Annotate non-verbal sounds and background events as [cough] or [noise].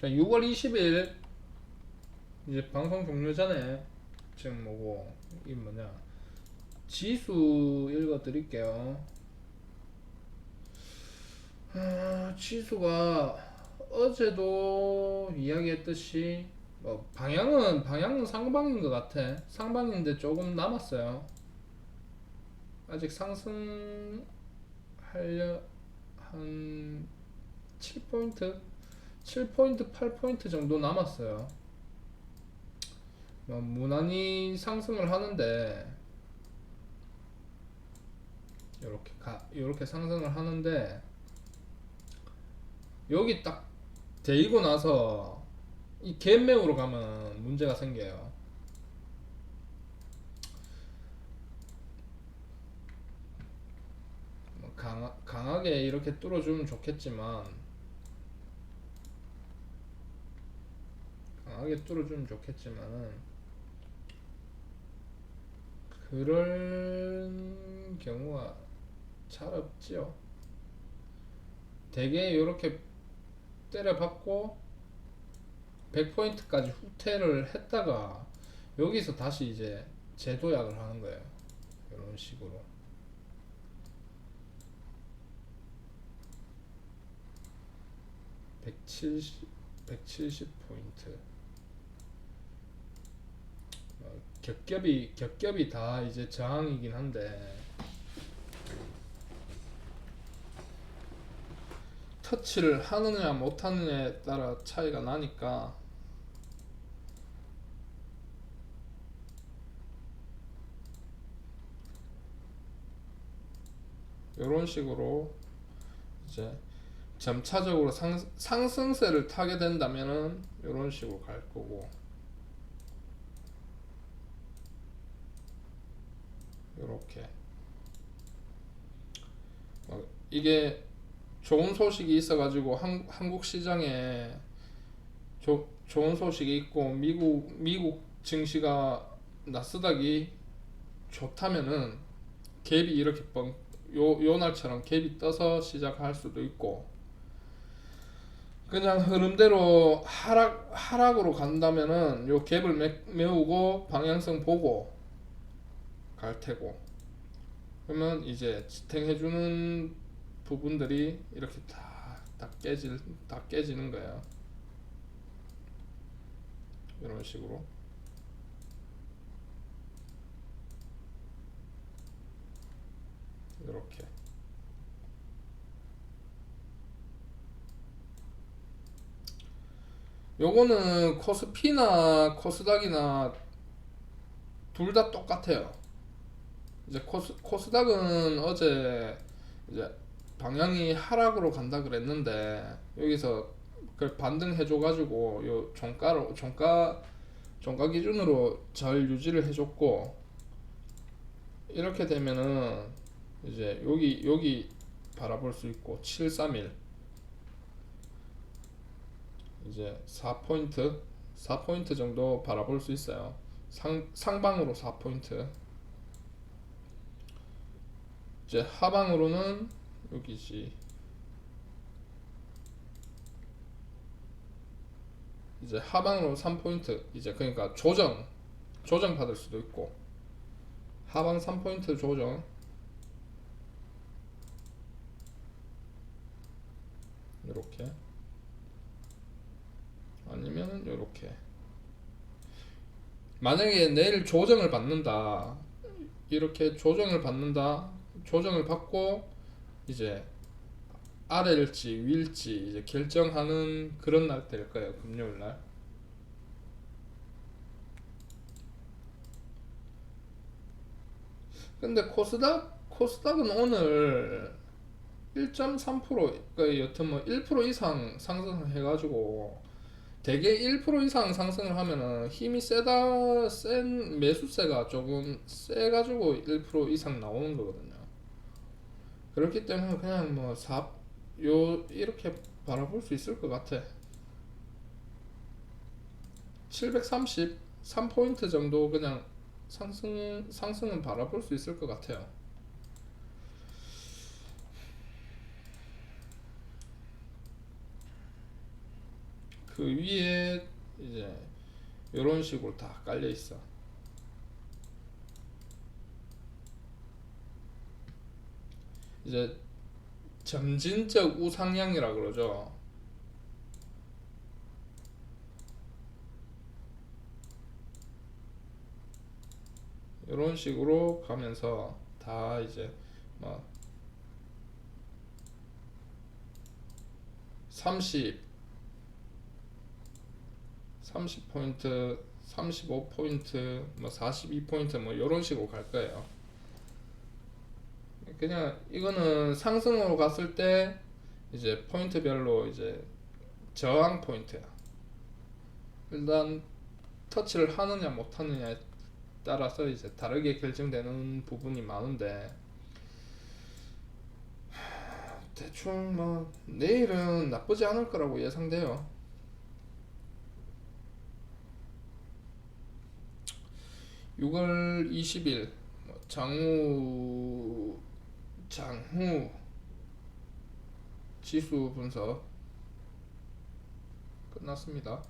자, 6월 20일 이제 방송 종료 전에 지금 뭐고 이 뭐냐 지수 읽어 드릴게요. 아, 지수가 어제도 이야기했듯이 뭐 방향은 방향은 상방인 것 같아. 상방인데 조금 남았어요. 아직 상승하려 한 7포인트 7포인트 8포인트 정도 남았어요. 뭐 무난히 상승을 하는데 이렇게 가 이렇게 상승을 하는데 여기 딱 데이고 나서 이 갭매우로 가면 문제가 생겨요. 뭐 강하, 강하게 이렇게 뚫어주면 좋겠지만 강하게 뚫어주면 좋겠지만은 그럴 경우가 잘 없지요. 대개 이렇게 때려받고 100포인트까지 후퇴를 했다가 여기서 다시 이제 재도약을 하는 거예요. 이런 식으로. (170) (170포인트) 어, 겹겹이 겹겹이 다 이제 저항이긴 한데. 터치를 하느냐 못하느냐에 따라 차이가 나니까. 이런 식으로 이제 점차적으로 상, 상승세를 타게 된다면은 이런 식으로 갈 거고 이렇게. 어, 이게 좋은 소식이 있어가지고 한, 한국 시장에 조, 좋은 소식이 있고 미국 미국 증시가 나스닥이 좋다면은 갭이 이렇게 뻥, 요, 요 날처럼 갭이 떠서 시작할 수도 있고 그냥 흐름대로 하락 하락으로 간다면은 요 갭을 매, 메우고 방향성 보고 갈 테고 그러면 이제 지탱해주는 부분들이 이렇게 다, 다 깨질 다 깨지는 거예요. 이런 식으로. 이렇게. 요거는 코스피나 코스닥이나 둘 다 똑같아요. 이제 코스 코스닥은 어제 이제 방향이 하락으로 간다 그랬는데 여기서 그 반등 해 줘 가지고 요 종가로 종가 종가 기준으로 잘 유지를 해 줬고 이렇게 되면은 이제 여기 여기 바라볼 수 있고 731 이제 4포인트 4포인트 정도 바라볼 수 있어요. 상, 상방으로 4포인트 이제 하방으로는 여기지. 이제 하방으로 3포인트 이제 그러니까 조정 조정 받을 수도 있고. 하방 3포인트 조정. 이렇게. 아니면은 이렇게. 만약에 내일 조정을 받는다. 이렇게 조정을 받는다 조정을 받고 이제 아래일지 위일지 이제 결정하는 그런 날 될 거예요 금요일 날 근데 코스닥 코스닥은 오늘 1.3% 그러니까 여튼 뭐 1% 이상 상승해가지고 대개 1% 이상 상승을 하면은 힘이 세다 센 매수세가 조금 세가지고 1% 이상 나오는 거거든요. 그렇기 때문에 그냥 뭐 4, 요 이렇게 바라볼 수 있을 것 같아. 730 3포인트 정도 그냥 상승 상승은 바라볼 수 있을 것 같아요. 그 위에 이제 이런 식으로 다 깔려 있어. 이제 점진적 우상향이라 그러죠. 이런 식으로 가면서 다 이제 뭐 30, 30포인트, 35포인트, 뭐 42포인트 뭐 이런 식으로 갈 거예요. 그냥 이거는 상승으로 갔을 때 이제 포인트별로 이제 저항 포인트야. 일단 터치를 하느냐 못 하느냐에 따라서 이제 다르게 결정되는 부분이 많은데 하, [sighs] 대충 뭐 내일은 나쁘지 않을 거라고 예상돼요. (6월 20일) 뭐 장우 장후 지수 분석 끝났습니다.